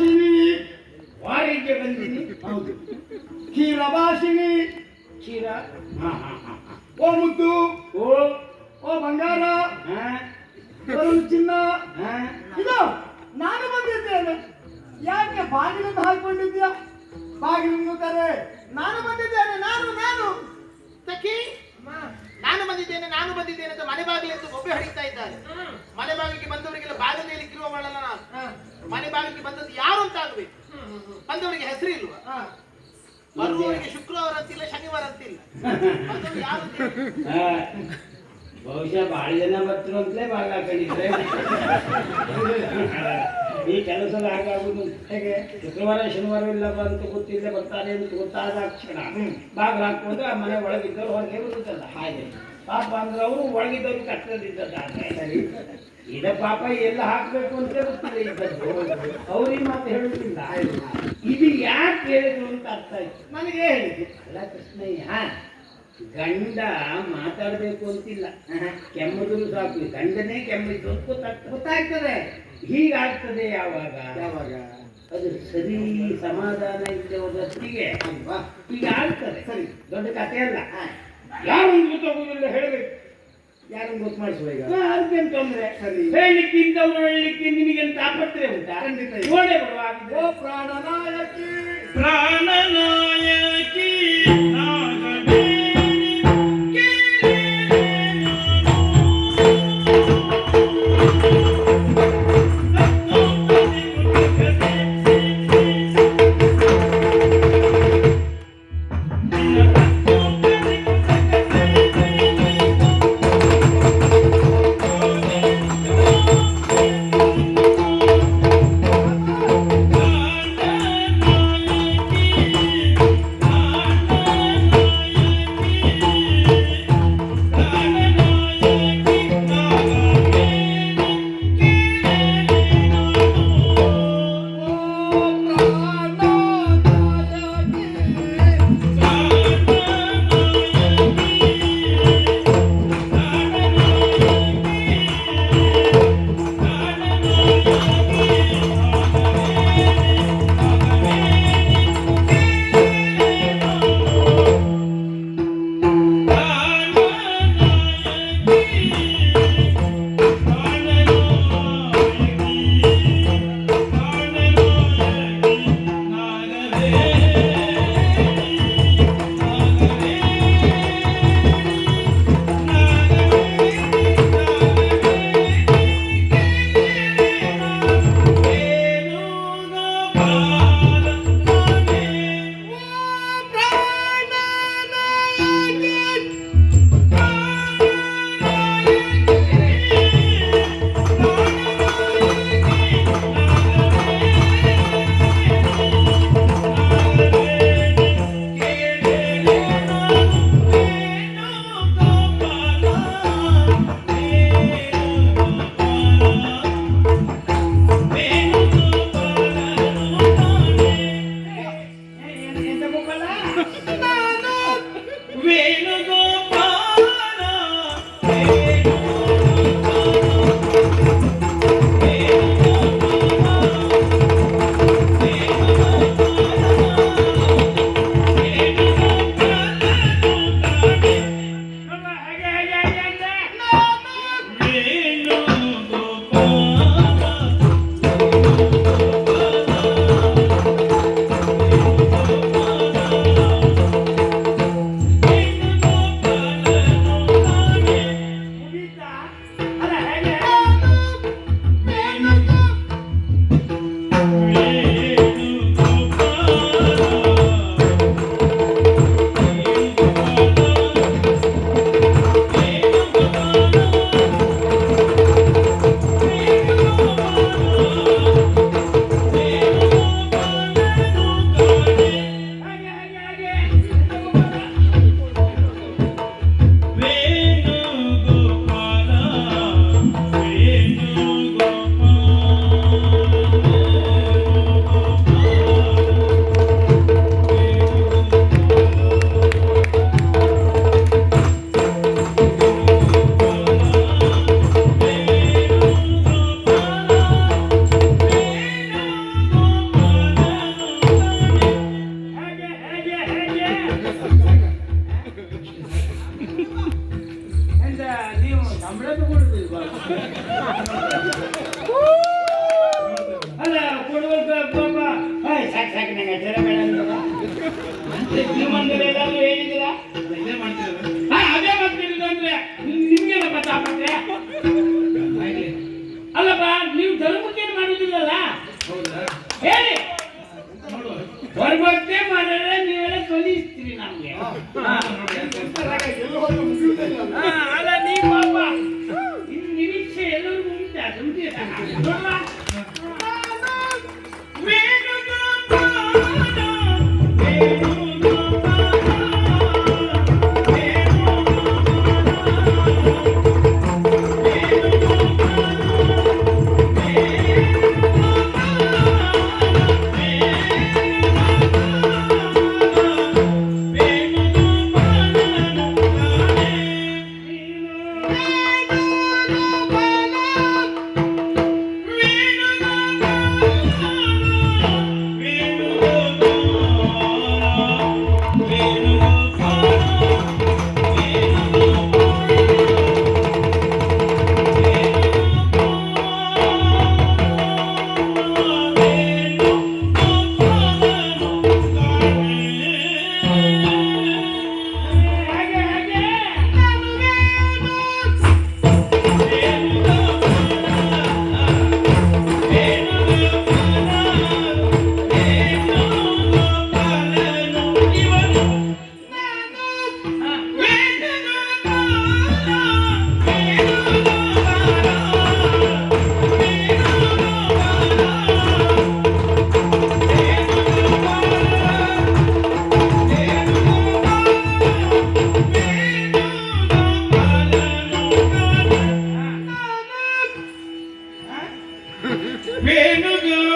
ಭಾಷಿಣಿ ವಾರಿಗೆ ಬಂದಿನಿ ಹೌದು. ಕ್ಷೀರ ಭಾಷಿಣಿ. ಕ್ಷೀರ. ಹಾ ಹಾ. ಓ ಮುದ್ದು. ಓ. ಓ ಬಂಗಾರ. ಹಾ. ಬರಲು ಚಿನ್ನ. ಇದು ನಾನು ಬಂದಿದ್ದೇನೆ. ಯಾಕೆ ಬಾಗಿಲನ್ನು ಹಾಕೊಂಡಿದ್ಯಾ ಬಾಗಿಲನ್ನು ಕರೆ. ನಾನು ಬಂದಿದ್ದೇನೆ. ನಾನು ನಾನು. ಸಖಿ ನಾನು ಬಂದಿದ್ದೇನೆ ನಾನು ಬಂದಿದ್ದೇನೆ ಅಂತ ಮನೆ ಬಾಗಿಲು ಎಂದು ಒಬ್ಬೆ ಹಡಿತಾ ಇದ್ದಾರೆ. ಮನೆ ಬಾಗಿಲಿಗೆ ಬಂದವರಿಗೆಲ್ಲ ಬಾಗಿಲಲ್ಲಿ ಕಿರುವ ಮಾಡಲ್ಲ ನಾನು. ಹ, ಮನೆ ಬಾಗಿಲಿಗೆ ಬಂದದ್ದು ಯಾರು ಅಂತ ಆಗ್ಬೇಕು. ಬಂದವರಿಗೆ ಹೆಸರು ಇಲ್ವಾ? ಹ. ಬರುವವರಿಗೆ ಶುಕ್ರವಾರ ಅಂತಿಲ್ಲ ಶನಿವಾರ ಅಂತಿಲ್ಲ ಬಂದವರು ಯಾರು ಅಂತ. ಬಹುಶಃ ಬಹಳ ಜನ ಬರ್ತಿರೋ ಅಂತಲೇ ಬಾಗ ಹಾಕೊಂಡಿದ್ರೆ ಈ ಕೆಲಸದ ಹಾಗಾಗುದು ಹೇಗೆ? ಶುಕ್ರವಾರ ಶನಿವಾರ ಇಲ್ಲ ಅಂತ ಗೊತ್ತಿಲ್ಲ ಬರ್ತಾರೆ ಅಂತ ಗೊತ್ತಾದ ಕ್ಷಣ ಬಾಗಿಲು ಹಾಕೊಂಡು ಆ ಮನೆ ಒಳಗಿದ್ದವ್ರು ಹೊರಗೆ ಬರುತ್ತಲ್ಲ. ಹಾಗೆ. ಪಾಪ ಅಂದ್ರೆ ಅವರು ಒಳಗಿದ್ದವ್ರು ಕಷ್ಟದಿದ್ದದ್ದಾದ್ರೆ ಇದ ಪಾಪ ಎಲ್ಲ ಹಾಕಬೇಕು ಅಂತ ಗೊತ್ತಿಲ್ಲ ಇದ್ದದ್ದು. ಅವ್ರಿಗೆ ಮಾತು ಹೇಳುತ್ತಿಲ್ಲ ಇದು ಯಾಕೆ ಹೇಳಿದ್ರು ಅಂತ ಅರ್ಥ ಆಯ್ತು. ನನಗೆ ಹೇಳಿದೆ. ಅಲ್ಲ ಕೃಷ್ಣಯ್ಯ ಗಂಡ ಮಾತಾಡಬೇಕು ಅಂತಿಲ್ಲ. ಕೆಮ್ಮದ್ರು ಸಾಕು. ಗಂಡನೇ ಕೆಮ್ಮಿದ್ದು ಗೊತ್ತಾಗ್ತದೆ. ಹೀಗಾಗ್ತದೆ ಯಾವಾಗ? ಯಾವಾಗ? ಅದು ಸರಿ ಸಮಾಧಾನ ಇಲ್ಲದೆ ಹೋದಷ್ಟಿಗೆ. ಅಲ್ವಾ ಈಗ ಆಗ್ತದೆ. ಸರಿ. ದೊಡ್ಡ ಕಥೆ ಅಲ್ಲ. ಯಾರು ಗೊತ್ತಾಗುವುದಿಲ್ಲ ಹೇಳಬೇಕು. ಯಾರನ್ನು ಗೊತ್ತು ಮಾಡಿಸುವ ಈಗ? ಅದಕ್ಕೇನು ತೊಂದರೆ? ಸರಿ. ಹೇಳಲಿಕ್ಕಿಂತ ಅವ್ರು ಹೇಳಲಿಕ್ಕೆ ನಿಮಗೇನು ತಾಪತ್ರೆ ಉಂಟಾ? ಖಂಡಿತ ಓಡೇ ಬರುವ ಪ್ರಾಣನಾಯಕಿ. ಪ್ರಾಣನಾಯಕಿ rain இந்த நியமம் நம்மளுக்கு ಅಲ್ಲ ಕೊಡುವಂತ ಪಾಪ ಸಾಕು ಸಾಕು ನಂಗೆ ಜನ ಬೇಡ ಅಂತ ಜೀವನದಲ್ಲಿ ಎಲ್ಲರೂ ಹೇಳಿ We're no Renugur.